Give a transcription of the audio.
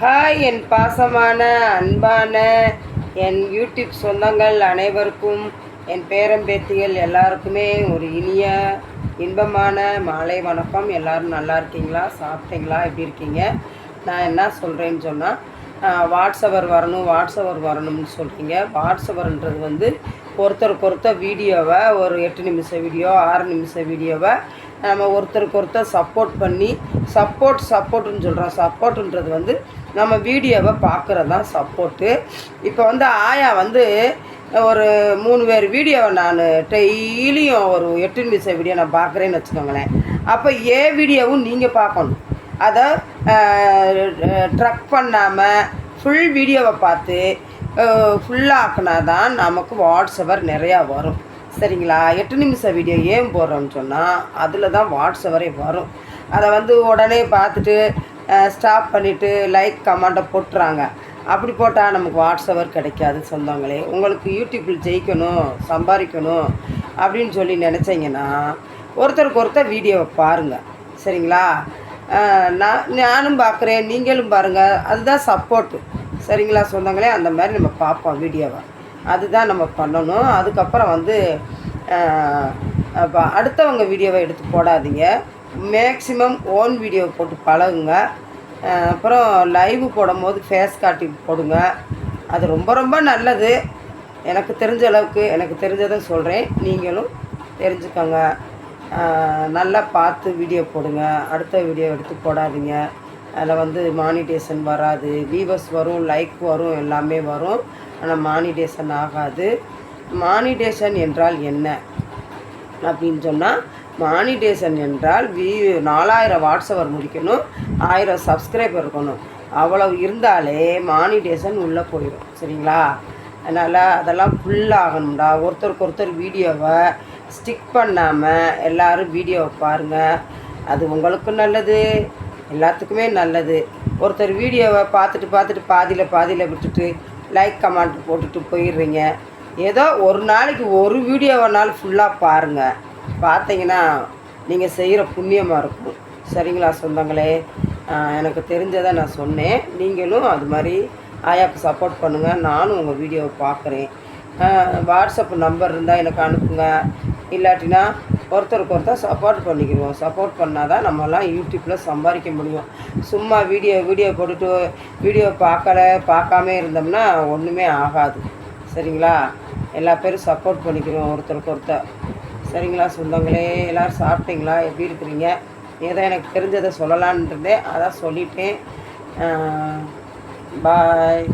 Hi என் பாசமான அன்பான என் YouTube சொந்தங்கள் அனைவருக்கும் என் பேரம்பேத்திகள் எல்லாருக்குமே ஒரு இனிய இன்பமான மாலை வணக்கம். எல்லோரும் நல்லா இருக்கீங்களா? சாப்பிட்டீங்களா? எப்படி இருக்கீங்க? நான் என்ன சொல்கிறேன்னு சொன்னால் வாட்ஸ்அவர் வரணும் வாட்ஸ்அவர் வரணும்னு சொல்கிறீங்க வாட்ஸ்அவர்ன்றது வந்து ஒருத்தருக்கு ஒருத்தர் வீடியோவை ஒரு எட்டு நிமிஷம் வீடியோ ஆறு நிமிஷம் வீடியோவை நம்ம ஒருத்தருக்கு ஒருத்தர் சப்போர்ட் பண்ணி சப்போர்ட் சப்போர்ட்டுன்னு சொல்கிறோம் சப்போர்ட்டுன்றது வந்து நம்ம வீடியோவை பார்க்குறது தான் சப்போர்ட்டு இப்போ வந்து ஆயா வந்து ஒரு மூணு பேர் வீடியோவை நான் டெய்லியும் ஒரு எட்டு நிமிஷம் வீடியோ நான் பார்க்குறேன்னு வச்சுக்கோங்களேன். அப்போ ஏ வீடியோவும் நீங்கள் பார்க்கணும். அதை ட்ரக் பண்ணாமல் ஃபுல் வீடியோவை பார்த்து ஃபுல்லாக்குனா தான் நமக்கு வாட்ஸ்அவர் நிறையா வரும். சரிங்களா? எட்டு நிமிஷம் வீடியோ ஏன் போடுறோம்னு சொன்னால் அதில் தான் வாட்ஸ்அவரே வரும். அதை வந்து உடனே பார்த்துட்டு ஸ்டாப் பண்ணிவிட்டு லைக் கமெண்ட்டை போட்டுறாங்க. அப்படி போட்டால் நமக்கு வாட்ஸ்அவர் கிடைக்காது சொந்தங்களே. உங்களுக்கு யூடியூப்பில் ஜெயிக்கணும் சம்பாதிக்கணும் அப்படின்னு சொல்லி நினச்சிங்கன்னா ஒருத்தருக்கு ஒருத்தர் வீடியோவை பாருங்கள் சரிங்களா? நான் நானும் பார்க்குறேன் நீங்களும் பாருங்கள் அதுதான் சப்போர்ட்டு சரிங்களா சொந்தங்களே? அந்த மாதிரி நம்ம பார்ப்போம் வீடியோவை அதுதான் நம்ம பண்ணணும். அதுக்கப்புறம் வந்து இப்போ அடுத்தவங்க வீடியோவை எடுத்து போடாதீங்க. மேக்ஸிமம் ஓன் வீடியோ போட்டு பழகுங்க. அப்புறம் லைவ் போடும் போது ஃபேஸ் காட்டி போடுங்க. அது ரொம்ப ரொம்ப நல்லது. எனக்கு தெரிஞ்ச அளவுக்கு எனக்கு தெரிஞ்சதை சொல்கிறேன் நீங்களும் தெரிஞ்சுக்கோங்க. நல்லா பார்த்து வீடியோ போடுங்க. அடுத்த வீடியோ எடுத்து போடாதீங்க. அதில் வந்து மானிட்டேஷன் வராது. வீவர்ஸ் வரும் லைக் வரும் எல்லாமே வரும். ஆனால் மானிட்டேஷன் ஆகாது. மானிட்டேஷன் என்றால் என்ன? அப்படின்னு சொன்னால் மானிட்டேஷன் என்றால் வீ நாலாயிரம் வாட்ஸ்அவர் முடிக்கணும். ஆயிரம் சப்ஸ்கிரைபர் இருக்கணும். அவ்வளவு இருந்தாலே மானிட்டேஷன் உள்ளே போயிடும் சரிங்களா? அதனால் அதெல்லாம் ஃபுல்லாகணும்டா ஒருத்தருக்கு ஒருத்தர் வீடியோவை ஸ்டிக் பண்ணாமல் எல்லோரும் வீடியோவை பாருங்கள் அது உங்களுக்கும் நல்லது எல்லாத்துக்குமே நல்லது. ஒருத்தர் வீடியோவை பார்த்துட்டு பார்த்துட்டு பாதியில் பாதியில் விட்டுட்டு லைக் கமெண்ட் போட்டுட்டு போயிடுறீங்க. ஏதோ ஒரு நாளைக்கு ஒரு வீடியோ வேணாலும் ஃபுல்லாக பாருங்கள் பார்த்தீங்கன்னா நீங்கள் செய்கிற புண்ணியமாக இருக்கும். சரிங்களா சொந்தங்களே? எனக்கு தெரிஞ்சதை நான் சொன்னேன். நீங்களும் அது மாதிரி ஆயாவுக்கு சப்போர்ட் பண்ணுங்கள் நானும் உங்கள் வீடியோவை பார்க்குறேன். வாட்ஸ்அப் நம்பர் இருந்தால் எனக்கு அனுப்புங்க. இல்லாட்டினா ஒருத்தருக்கு ஒருத்தர் சப்போர்ட் பண்ணிக்கிடுவோம். சப்போர்ட் பண்ணால் தான் நம்மலாம் யூடியூப்பில் சம்பாதிக்க முடியும். சும்மா வீடியோ வீடியோ போட்டுட்டு வீடியோ பார்க்கல பார்க்காம இருந்தோம்னா ஒன்றுமே ஆகாது. சரிங்களா? எல்லா பேரும் சப்போர்ட் பண்ணிக்கிறோம் ஒருத்தருக்கு ஒருத்தர். சரிங்களா சொந்தங்களே? எல்லோரும் சாப்பிட்டீங்களா? எப்படி இருக்கிறீங்க? ஏதோ எனக்கு தெரிஞ்சதை சொல்லலான்ட்டு அதான் சொல்லிட்டேன். பாய்